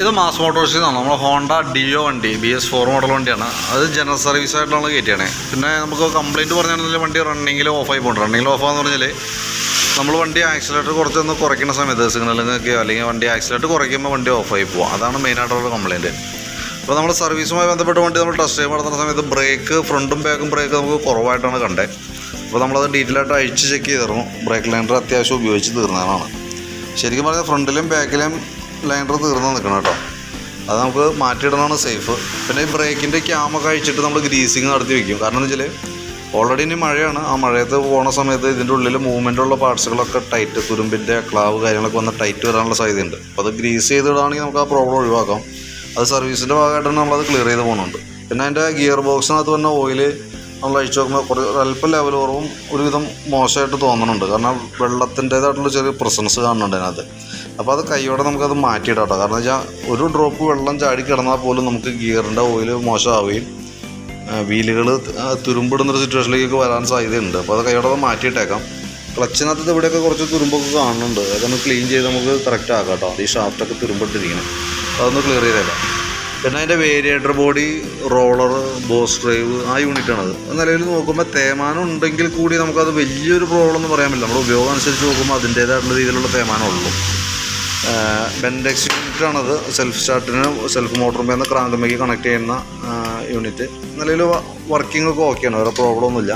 ഇത് മാസ് മോട്ടോഴ്സിൽ നിന്നാണ് നമ്മൾ ഹോണ്ട ഡിയോ വണ്ടി ബി എസ് ഫോർ മോഡൽ വണ്ടിയാണ്. അത് ജനറൽ സർവീസ് ആയിട്ടാണ് കയറ്റിയാണ്. പിന്നെ നമുക്ക് കംപ്ലയിന്റ് പറഞ്ഞാൽ വണ്ടി റണ്ണിങ്ങിൽ ഓഫായി പോകും റണ്ണിങ്ങിൽ ഓഫാന്ന് പറഞ്ഞാൽ നമ്മൾ വണ്ടി ആക്സിലേറ്റർ കുറച്ചൊന്ന് കുറയ്ക്കുന്ന സമയത്ത് സിഗ്നലിങ്ങൊക്കെയോ അല്ലെങ്കിൽ വണ്ടി ആക്സിലേറ്റർ കുറയ്ക്കുമ്പോൾ വണ്ടി ഓഫായി പോകും അതാണ് മെയിനായിട്ടുള്ള കംപ്ലയിന്റ് അപ്പോൾ നമ്മൾ സർവീസുമായി ബന്ധപ്പെട്ട വണ്ടി നമ്മൾ ടെസ്റ്റ് ചെയ്യുമ്പോൾ നടത്തുന്ന സമയത്ത് ബ്രേക്ക് ഫ്രണ്ടും ബാക്കും ബ്രേക്ക് നമുക്ക് കുറവായിട്ടാണ് കണ്ടത് അപ്പോൾ നമ്മളത് ഡീറ്റെയിൽ ആയിട്ട് അഴിച്ച് ചെക്ക് ചെയ്തിരുന്നു. ബ്രേക്ക് ലൈൻഡർ അത്യാവശ്യം ഉപയോഗിച്ച് തീർന്നതാണ്. ശരിക്കും പറഞ്ഞാൽ ഫ്രണ്ടിലും ബാക്കിലും ലൈനർ തീർന്ന് നിൽക്കണം കേട്ടോ. അത് നമുക്ക് മാറ്റിയിടണമാണ് സേഫ് പിന്നെ ഈ ബ്രേക്കിന്റെ ക്യാമൊക്കെ അഴിച്ചിട്ട് നമ്മൾ ഗ്രീസിങ് നടത്തി വെക്കും. കാരണം എന്ന് വെച്ചാൽ ഓൾറെഡി ഇനി മഴയാണ്. ആ മഴയത്ത് പോണ സമയത്ത് ഇതിന്റെ ഉള്ളിൽ മൂവ്മെന്റ് ഉള്ള പാർട്സുകളൊക്കെ ടൈറ്റ് തുരുമ്പിന്റെ ക്ലാവ് കാര്യങ്ങളൊക്കെ വന്ന് ടൈറ്റ് വരാനുള്ള സാധ്യതയുണ്ട്. അപ്പോൾ അത് ഗ്രീസ് ചെയ്തിടുകയാണെങ്കിൽ നമുക്ക് ആ പ്രോബ്ലം ഒഴിവാക്കാം. അത് സർവീസിന്റെ ഭാഗമായിട്ടാണ് നമ്മളത് ക്ലിയർ ചെയ്ത് പോകുന്നുണ്ട് പിന്നെ അതിന്റെ ഗിയർ ബോക്സിനകത്ത് വന്ന ഓയിൽ നമ്മൾ അഴിച്ചു നോക്കുമ്പോൾ കുറേ അല്പം ലെവൽ കുറവും ഒരുവിധം മോശമായിട്ട് തോന്നുന്നുണ്ട് കാരണം വെള്ളത്തിന്റേതായിട്ടുള്ള ചെറിയ പ്രസൻസ് കാണുന്നുണ്ട് അതിനകത്ത്. അപ്പോൾ അത് കൈയോടെ നമുക്കത് മാറ്റിയിടാം കേട്ടോ കാരണം വെച്ചാൽ ഒരു ഡ്രോപ്പ് വെള്ളം ചാടി കിടന്നാൽ പോലും നമുക്ക് ഗിയറിന്റെ ഓയിൽ മോശമാവുകയും വീലുകൾ തുരുമ്പിടുന്നൊരു സിറ്റുവേഷനിലേക്കൊക്കെ വരാൻ സാധ്യതയുണ്ട്. അപ്പോൾ അത് കൈയോടെ അത് മാറ്റിയിട്ടേക്കാം. ക്ലച്ചിനകത്ത് ഇവിടെയൊക്കെ കുറച്ച് തുരുമ്പൊക്കെ കാണുന്നുണ്ട്. അതൊന്ന് ക്ലീൻ ചെയ്ത് നമുക്ക് കറക്റ്റ് ആക്കാം കേട്ടോ ഈ ഷാഫ്റ്റൊക്കെ തുരുമ്പിട്ടിരിക്കണം. അതൊന്ന് ക്ലിയർ ചെയ്തേക്കാം. പിന്നെ അതിന്റെ variator body roller boss drive ആ യൂണിറ്റാണത് നിലവിൽ നോക്കുമ്പോൾ തേമാനം ഉണ്ടെങ്കിൽ കൂടി നമുക്കത് വലിയൊരു പ്രോബ്ലം എന്ന് പറയാൻ പറ്റില്ല. നമ്മുടെ ഉപയോഗം അനുസരിച്ച് നോക്കുമ്പോൾ അതിന്റേതായിട്ടുള്ള രീതിയിലുള്ള തേമാനം ഉള്ളൂ. ബെൻഡെക്സ് യൂണിറ്റാണത് സെൽഫ് സ്റ്റാർട്ടിന് സെൽഫ് മോട്ടറും നിന്ന് ക്രാങ്കുമ്പേക്ക് കണക്ട് ചെയ്യുന്ന യൂണിറ്റ് നിലയിൽ വർക്കിംഗ് ഒക്കെ ഓക്കെയാണ് വേറെ പ്രോബ്ലം ഒന്നുമില്ല.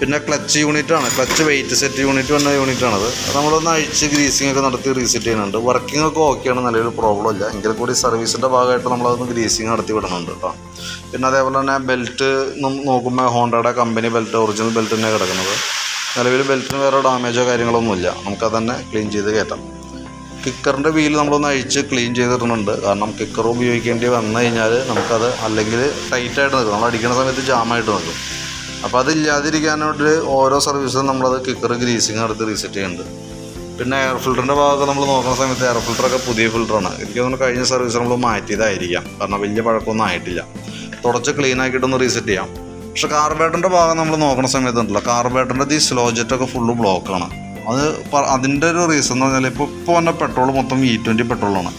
പിന്നെ ക്ലച്ച് യൂണിറ്റാണ് ക്ലച്ച് വെയിറ്റ് സെറ്റ് യൂണിറ്റ് വന്ന യൂണിറ്റാണത് നമ്മളൊന്ന് അഴിച്ച് ഗ്രീസിംഗ് ഒക്കെ നടത്തി റീസെറ്റ് ചെയ്യുന്നുണ്ട്. വർക്കിംഗ് ഒക്കെ ഓക്കെയാണ് നല്ലൊരു പ്രോബ്ലം ഇല്ല എങ്കിൽ കൂടി സർവീസിന്റെ ഭാഗമായിട്ട് നമ്മളതൊന്ന് ഗ്രീസിംഗ് നടത്തി വിടുന്നുണ്ട് കേട്ടോ പിന്നെ അതേപോലെ തന്നെ ബെൽറ്റ് നോക്കുമ്പോൾ ഹോണ്ടയുടെ കമ്പനി ബെൽറ്റ് ഒറിജിനൽ ബെൽറ്റ് തന്നെ കിടക്കുന്നത്. നിലവിൽ ബെൽറ്റിന് വേറെ ഡാമേജോ കാര്യങ്ങളൊന്നുമില്ല നമുക്കത് തന്നെ ക്ലീൻ ചെയ്ത് കയറ്റാം. കിക്കറിന്റെ വീൽ നമ്മളൊന്ന് അഴിച്ച് ക്ലീൻ ചെയ്തിടുന്നുണ്ട് കാരണം കിക്കർ ഉപയോഗിക്കേണ്ടി വന്നു കഴിഞ്ഞാൽ നമുക്കത് അല്ലെങ്കിൽ ടൈറ്റായിട്ട് നിൽക്കും. നമ്മൾ അടിക്കുന്ന സമയത്ത് ജാമായിട്ട് നിൽക്കും. അപ്പോൾ അതില്ലാതിരിക്കാനായിട്ട് ഓരോ സർവീസും നമ്മളത് കിക്കർ ഗ്രീസിങ് എടുത്ത് റീസെറ്റ് ചെയ്യുന്നുണ്ട്. പിന്നെ എയർ ഫിൽറ്ററിന്റെ ഭാഗമൊക്കെ നമ്മൾ നോക്കുന്ന സമയത്ത് എയർ ഫിൽറ്ററൊക്കെ പുതിയ ഫിൽറ്ററാണ് എനിക്ക് തോന്നുന്നു കഴിഞ്ഞ സർവീസ് നമ്മൾ മാറ്റിയതായിരിക്കാം. കാരണം വലിയ പഴക്കമൊന്നും ആയിട്ടില്ല. തുടച്ച് ക്ലീൻ ആക്കിയിട്ടൊന്ന് റീസെറ്റ് ചെയ്യാം. പക്ഷെ കാർബേറ്ററിന്റെ ഭാഗം നമ്മൾ നോക്കുന്ന സമയത്തുണ്ടല്ലോ കാർബേറ്ററിന്റെ ഈ സ്ലോ ജെറ്റൊക്കെ ഫുള്ള് ബ്ലോക്കാണ് അത് അതിന്റെ ഒരു റീസൺ എന്ന് പറഞ്ഞാൽ ഇപ്പോൾ ഇപ്പോൾ വന്ന പെട്രോൾ മൊത്തം ഇ ട്വന്റി പെട്രോളാണ്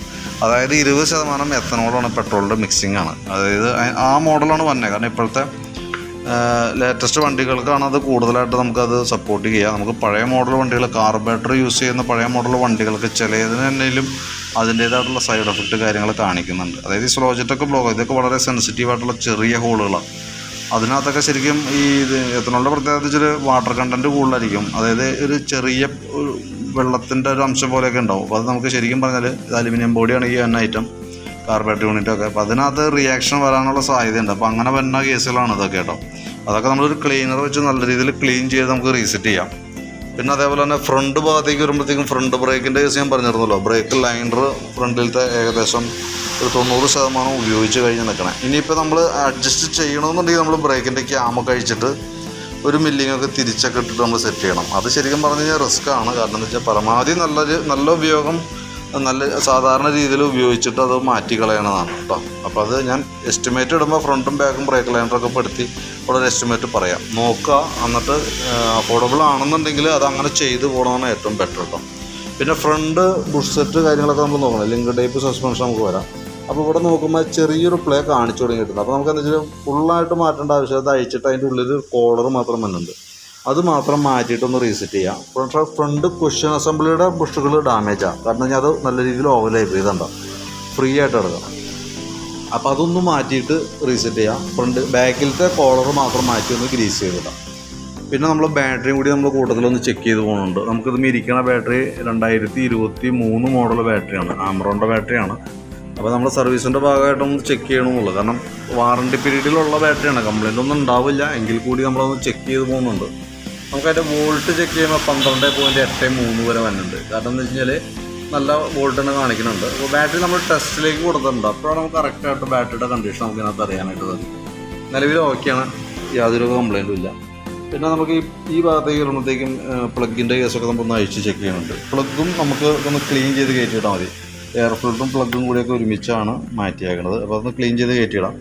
അതായത് ഇരുപത് ശതമാനം എത്തനോളാണ് പെട്രോളിന്റെ മിക്സിംഗ് ആണ്. അതായത് ആ- മോഡലാണ് വന്നത് കാരണം ഇപ്പോഴത്തെ ലേറ്റസ്റ്റ് വണ്ടികൾക്കാണ് അത് കൂടുതലായിട്ട് നമുക്കത് സപ്പോർട്ട് ചെയ്യുക നമുക്ക് പഴയ മോഡൽ വണ്ടികൾ കാർബേറ്റർ യൂസ് ചെയ്യുന്ന പഴയ മോഡൽ വണ്ടികൾക്ക് ചിലതിന് തന്നെയും അതിന്റേതായിട്ടുള്ള സൈഡ് എഫക്റ്റ് കാര്യങ്ങൾ കാണിക്കുന്നുണ്ട്. അതായത് ഈ സ്ലോജറ്റൊക്കെ ബ്ലോക്ക് ഇതൊക്കെ വളരെ സെൻസിറ്റീവ് ആയിട്ടുള്ള ചെറിയ ഹോളുകളാണ് അതിനകത്തൊക്കെ ശരിക്കും ഈ ഇത് എത്തനോളിന്റെ പ്രത്യേകത വെച്ചാൽ വാട്ടർ കണ്ടന്റ് കൂടുതലായിരിക്കും. അതായത് ഒരു ചെറിയ വെള്ളത്തിന്റെ ഒരു അംശം പോലെയൊക്കെ ഉണ്ടാവും. അപ്പോൾ അത് നമുക്ക് ശരിക്കും പറഞ്ഞാൽ ഇത് അലുമിനിയം ബോഡിയാണ് ഈ എണ്ണ ഐറ്റം കാർബേറ്റ് യൂണിറ്റൊക്കെ അപ്പോൾ അതിനകത്ത് റിയാക്ഷൻ വരാനുള്ള സാധ്യതയുണ്ട്. അപ്പോൾ അങ്ങനെ വരുന്ന കേസുകളാണ് ഇതൊക്കെ കേട്ടോ. അതൊക്കെ നമ്മളൊരു ക്ലീനർ വെച്ച് നല്ല രീതിയിൽ ക്ലീൻ ചെയ്ത് നമുക്ക് റീസെറ്റ് ചെയ്യാം. പിന്നെ അതേപോലെ തന്നെ ഫ്രണ്ട് ഭാഗത്തേക്ക് വരുമ്പോഴത്തേക്കും ഫ്രണ്ട് ബ്രേക്കിന്റെ കേസ് ഞാൻ പറഞ്ഞിരുന്നല്ലോ. ബ്രേക്ക് ലൈനർ ഫ്രണ്ടിലത്തെ ഏകദേശം ഒരു തൊണ്ണൂറ് ശതമാനം ഉപയോഗിച്ച് കഴിഞ്ഞ് നിൽക്കണേ. ഇനിയിപ്പോൾ നമ്മൾ അഡ്ജസ്റ്റ് ചെയ്യണമെന്നുണ്ടെങ്കിൽ നമ്മൾ ബ്രേക്കിന്റെ ക്യാമൊക്കെ അഴിച്ചിട്ട് ഒരു മില്ലിങ്ങൊക്കെ തിരിച്ചൊക്കെ ഇട്ടിട്ട് നമ്മൾ സെറ്റ് ചെയ്യണം. അത് ശരിക്കും പറഞ്ഞു കഴിഞ്ഞാൽ റിസ്ക് ആണ്. കാരണം എന്ന് വെച്ചാൽ പരമാവധി നല്ലൊരു നല്ല ഉപയോഗം നല്ല സാധാരണ രീതിയിൽ ഉപയോഗിച്ചിട്ട് അത് മാറ്റി കളയണതാണ് കേട്ടോ അപ്പോൾ അത് ഞാൻ എസ്റ്റിമേറ്റ് ഇടുമ്പോൾ ഫ്രണ്ടും ബാക്കും ബ്രേക്ക് ലൈനറൊക്കെ പെടുത്തി ഉള്ളൊരു എസ്റ്റിമേറ്റ് പറയാം. നോക്കുക എന്നിട്ട് അഫോർഡബിൾ ആണെന്നുണ്ടെങ്കിൽ അത് അങ്ങനെ ചെയ്ത് പോകണമെന്നാണ് ഏറ്റവും ബെറ്റർ കേട്ടോ പിന്നെ ഫ്രണ്ട് ബുഷ് സെറ്റ് കാര്യങ്ങളൊക്കെ നമ്മൾ നോക്കണം. ലിങ്ക് ടൈപ്പ് സസ്പെൻഷൻ നമുക്ക് വരാം. അപ്പോൾ ഇവിടെ നോക്കുമ്പോൾ ചെറിയൊരു പ്ലേ കാണിച്ചു തുടങ്ങിയിട്ടുണ്ട്. അപ്പോൾ നമുക്ക് എന്താ വെച്ചാൽ ഫുള്ളായിട്ട് മാറ്റേണ്ട ആവശ്യം അത് അഴിച്ചിട്ട് അതിന്റെ ഉള്ളിൽ കോളർ മാത്രം വന്നിട്ടുണ്ട്. അത് മാത്രം മാറ്റിയിട്ടൊന്ന് റീസെറ്റ് ചെയ്യാം. പക്ഷേ ഫ്രണ്ട് ക്വസ്റ്റ്യൻ അസംബ്ലിയുടെ ബുഷുകൾ ഡാമേജാണ് കാരണം ഞാൻ അത് നല്ല രീതിയിൽ ഓവലായി ചെയ്തിട്ടുണ്ടാവും ഫ്രീ ആയിട്ട് എടുക്കണം. അപ്പോൾ അതൊന്ന് മാറ്റിയിട്ട് റീസെറ്റ് ചെയ്യാം. ഫ്രണ്ട് ബാക്കിലത്തെ കോളർ മാത്രം മാറ്റി ഒന്ന് ഗ്രീസ് ചെയ്തിടാം പിന്നെ നമ്മൾ ബാറ്ററിയും കൂടി നമ്മൾ കൂട്ടത്തിലൊന്ന് ചെക്ക് ചെയ്ത് പോകുന്നുണ്ട് നമുക്കിത് മിരിക്കണ ബാറ്ററി രണ്ടായിരത്തി ഇരുപത്തി മൂന്ന് മോഡൽ ബാറ്ററിയാണ് ആമറോണിന്റെ ബാറ്ററിയാണ് അപ്പോൾ നമ്മൾ സർവീസിന്റെ ഭാഗമായിട്ടൊന്ന് ചെക്ക് ചെയ്യണമെന്നുള്ളൂ കാരണം വാറണ്ടി പീരീഡിലുള്ള ബാറ്ററിയാണ് കംപ്ലൈന്റ് ഒന്നും ഉണ്ടാവില്ല. എങ്കിൽ കൂടി നമ്മളതൊന്ന് ചെക്ക് ചെയ്ത് പോകുന്നുണ്ട്. നമുക്കതിന്റെ വോൾട്ട് ചെക്ക് ചെയ്യുമ്പോൾ പന്ത്രണ്ട് പോയിന്റ് എട്ട് മൂന്ന് വരെ വരുന്നുണ്ട് കാരണം എന്ന് വെച്ച് കഴിഞ്ഞാൽ നല്ല വോൾട്ട് തന്നെ കാണിക്കുന്നുണ്ട്. അപ്പോൾ ബാറ്ററി നമ്മൾ ടെസ്റ്റിലേക്ക് കൊടുത്തിട്ടുണ്ട്. അപ്പോഴാണ് നമുക്ക് കറക്റ്റായിട്ട് ബാറ്ററിയുടെ കണ്ടീഷൻ നമുക്ക് ഇതിനകത്ത് അറിയാനായിട്ട് സാധിക്കും നിലവിൽ ഓക്കെയാണ് യാതൊരു കംപ്ലൈന്റും ഇല്ല. പിന്നെ നമുക്ക് ഈ ഈ ഭാഗത്തേക്ക് വരുമ്പോഴത്തേക്കും പ്ലഗിന്റെ കേസൊക്കെ നമുക്കൊന്ന് അഴിച്ച് ചെക്ക് ചെയ്യുന്നുണ്ട്. പ്ലഗും നമുക്ക് ഒന്ന് ക്ലീൻ ചെയ്ത് കയറ്റിയിട്ടാൽ മതി. എയർ ഫിൽറ്ററും പ്ലഗും കൂടിയൊക്കെ ഒരുമിച്ചാണ് മാറ്റിയേക്കുന്നത് അപ്പോൾ അതൊന്ന് ക്ലീൻ ചെയ്ത് കയറ്റിയിടാം.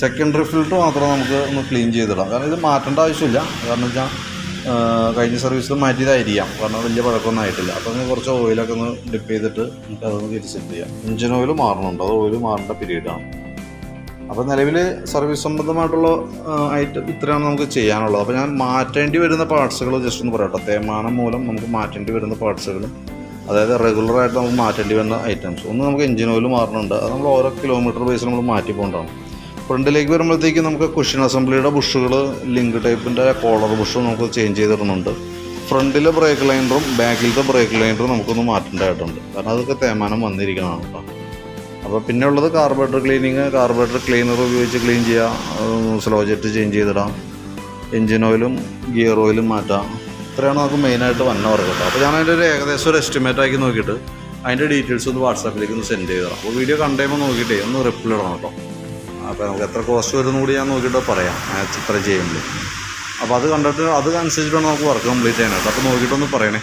സെക്കൻഡറി ഫിൽറ്റർ മാത്രം നമുക്ക് ഒന്ന് ക്ലീൻ ചെയ്തിടാം. കാരണം ഇത് മാറ്റേണ്ട ആവശ്യമില്ല. കാരണം വെച്ചാൽ കഴിഞ്ഞ സർവീസിൽ മാറ്റിയതായിരിക്കാം. കാരണം വലിയ പഴക്കമൊന്നും ആയിട്ടില്ല. അപ്പോൾ ഒന്ന് കുറച്ച് ഓയിലൊക്കെ ഒന്ന് ഡിപ്പ് ചെയ്തിട്ട് നമുക്ക് അതൊന്ന് തിരിച്ചെറ്റ് ചെയ്യാം. എഞ്ചിൻ ഓയിൽ മാറണുണ്ട്. അത് ഓയിൽ മാറേണ്ട പീരീഡാണ്. അപ്പോൾ നിലവിൽ സർവീസ് സംബന്ധമായിട്ടുള്ള ഐറ്റം ഇത്രയാണ് നമുക്ക് ചെയ്യാനുള്ളത്. അപ്പോൾ ഞാൻ മാറ്റേണ്ടി വരുന്ന പാർട്സുകൾ ജസ്റ്റ് ഒന്ന് പറയട്ടെ. തേമാനം മൂലം നമുക്ക് മാറ്റേണ്ടി വരുന്ന പാർട്സുകളും അതായത് റെഗുലറായിട്ട് നമുക്ക് മാറ്റേണ്ടി വരുന്ന ഐറ്റംസ് ഒന്ന് നമുക്ക് എഞ്ചിൻ ഓയിൽ മാറുന്നുണ്ട് അത് നമ്മൾ ഓരോ കിലോമീറ്റർ ബേസിൽ നമ്മൾ മാറ്റി പോകേണ്ടതാണ് ഫ്രണ്ടിലേക്ക് വരുമ്പോഴത്തേക്ക് നമുക്ക് കുഷൻ അസംബ്ലിയുടെ ബുഷുകൾ ലിങ്ക് ടൈപ്പിന്റെ കോളർ ബുഷും നമുക്ക് ചേഞ്ച് ചെയ്തിടുന്നുണ്ട്. ഫ്രണ്ടിലെ ബ്രേക്ക് ലൈനറും ബാക്കിലത്തെ ബ്രേക്ക് ലൈനറും നമുക്കൊന്ന് മാറ്റേണ്ടതായിട്ടുണ്ട്. കാരണം അതൊക്കെ തേമാനം വന്നിരിക്കണം കേട്ടോ അപ്പോൾ പിന്നെ ഉള്ളത് കാർബറേറ്റർ ക്ലീനിങ് കാർബറേറ്റർ ക്ലീനർ ഉപയോഗിച്ച് ക്ലീൻ ചെയ്യുക സ്ലോ ജെറ്റ് ചേഞ്ച് ചെയ്തിടാം. എൻജിൻ ഓയിലും ഗിയർ ഓയിലും മാറ്റാം. ഇത്രയാണ് നമുക്ക് മെയിനായിട്ട് വന്ന പറയുക കേട്ടോ. അപ്പോൾ ഞാൻ അതിന്റെ ഒരു ഏകദേശം ഒരു എസ്റ്റിമേറ്റ് ആക്കി നോക്കിയിട്ട് അതിന്റെ ഡീറ്റെയിൽസ് ഒന്ന് വാട്സാപ്പിലേക്ക് ഒന്ന് സെൻഡ് ചെയ്തതാണ് അപ്പോൾ വീഡിയോ കണ്ടുമ്പോൾ നോക്കിയിട്ടേ ഒന്ന് റിപ്ലൈ ഇടണം കേട്ടോ. അപ്പോൾ നമുക്ക് എത്ര കോസ്റ്റ് വരുന്ന കൂടി ഞാൻ നോക്കിയിട്ട് പറയാം. ഇത്ര ചെയ്യുമ്പോൾ. അപ്പോൾ അത് കണ്ടിട്ട് അത് അനുസരിച്ചിട്ടാണ് നമുക്ക് വർക്ക് കംപ്ലീറ്റ് ചെയ്യാനായിട്ട് അപ്പോൾ നോക്കിയിട്ടൊന്ന് പറയണേ.